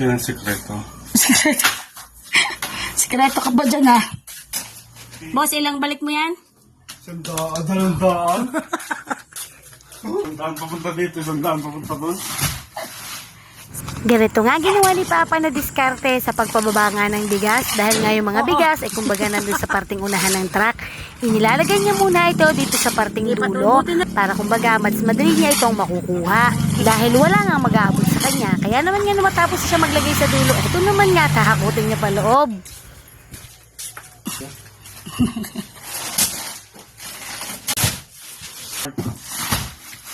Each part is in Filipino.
Yan ang sekreto. Sikreto. Sikreto ka ba dyan, ha? Boss, ilang balik mo yan? Sandaan, sandaan. Sandaan papunta dito, sandaan papunta doon. Ganito nga ginawa ni Papa na diskarte sa pagpababa nga ng bigas dahil nga yung mga bigas ay kumbaga nandun sa parting unahan ng truck. Inilalagay niya muna ito dito sa parting dulo para kumbaga mas madali niya itong makukuha. Dahil wala nga mag-aabot. Kaya naman nga matapos siya maglagay sa dulo, ito naman nga kahakutin niya pa loob.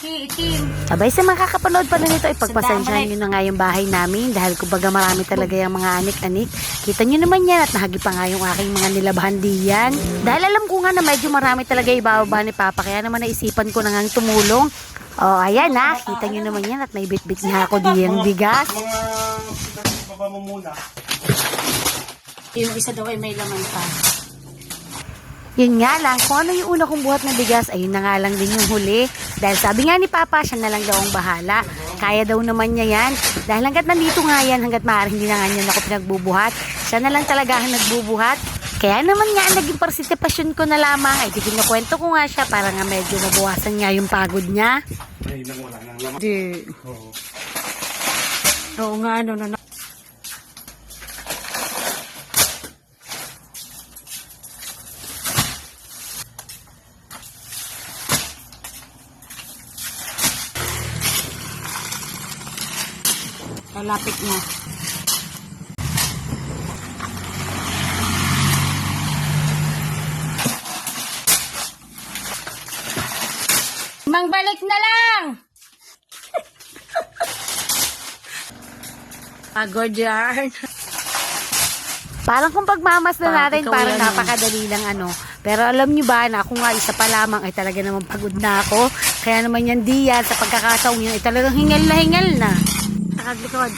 Itim. Abay sa mga kakapanood pa na nito, ipagpasensyahan nyo na nga yung bahay namin dahil kumbaga marami talaga yung mga anik-anik. Kita nyo naman yan at nahagi pa nga yung aking mga nilabahan diyan. Dahil alam ko nga na medyo marami talaga ibababa ni Papa kaya naman naisipan ko na nga tumulong. Oh, ayan na, kita nyo naman yan at may bit-bit na ako diyang bigas. Mga baba mo muna. Yung isa daw ay may laman pa. Yun nga lang, kung ano yung una kong buhat na bigas, ayun na nga lang din yung huli. Dahil sabi nga ni Papa, siya na lang daw ang bahala. Kaya daw naman niya yan. Dahil hanggat nandito nga yan, hanggat maaari hindi na nga niya ako pinagbubuhat. Siya na lang talaga ang nagbubuhat. Kaya naman nga, naging participation ko na lamang, ay di kwento ko nga siya para nga medyo mabawasan nga yung pagod niya. Ay, nang wala nang laman. Di. Oo. Oo nga, ano na na. Kalapit na. Mangbalik na lang! Pagod yan. Parang kung pagmamas na natin, ikaw parang yan, ah. napakadali lang ano. Pero alam nyo ba na ako nga isa pa lamang ay talaga naman pagod na ako. Kaya naman yan diyan sa pagkakataong yan ay talagang hingal na hingal na. Nakaglikod.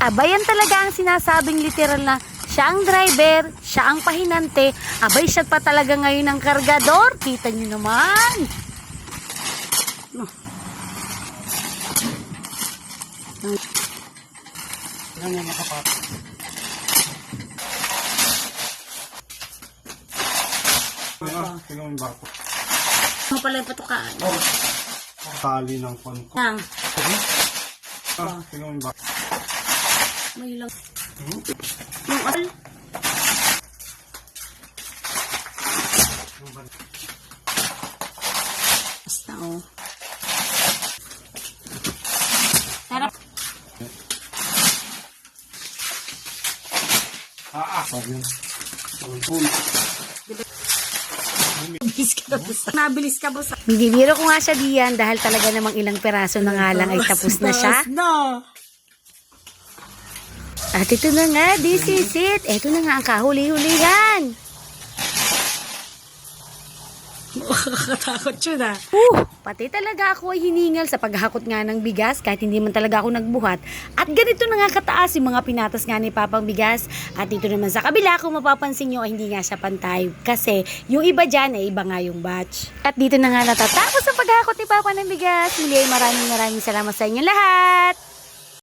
Abay, yan talaga ang sinasabing literal na siya ang driver, siya ang pahinante, abay siya pa talaga ngayon ang kargador. Kita nyo naman. Ganyan nakapatid. Ah, tingnan mo yung barko. Ano pala yung patukaan? Tali ng kon ko. Yang. Ah, tingnan mo yung barko. May lang. Yung al. Basta oh. Sarap. Ah, ah. Sabi yun. Tulpul. Nabilis ka sa? Nabilis ka ba sa? Binibiro ko nga siya diyan dahil talaga namang ilang peraso na nga lang ay tapos na siya. Na. At ito na nga, this is it. Ito na nga ang kahuli-hulihan. Nakakatakot yun ah. Uh, pati talaga ako ay hiningal sa paghakot nga ng bigas kahit hindi man talaga ako nagbuhat. At ganito na nga kataas yung mga pinatas nga ni Papang bigas. At dito naman sa kabila, kung mapapansin nyo, ay hindi nga siya pantay. Kasi yung iba dyan ay iba nga yung batch. At dito na nga natatapos ang paghakot ni Papa ng bigas. Muli ay maraming maraming salamat sa inyo lahat.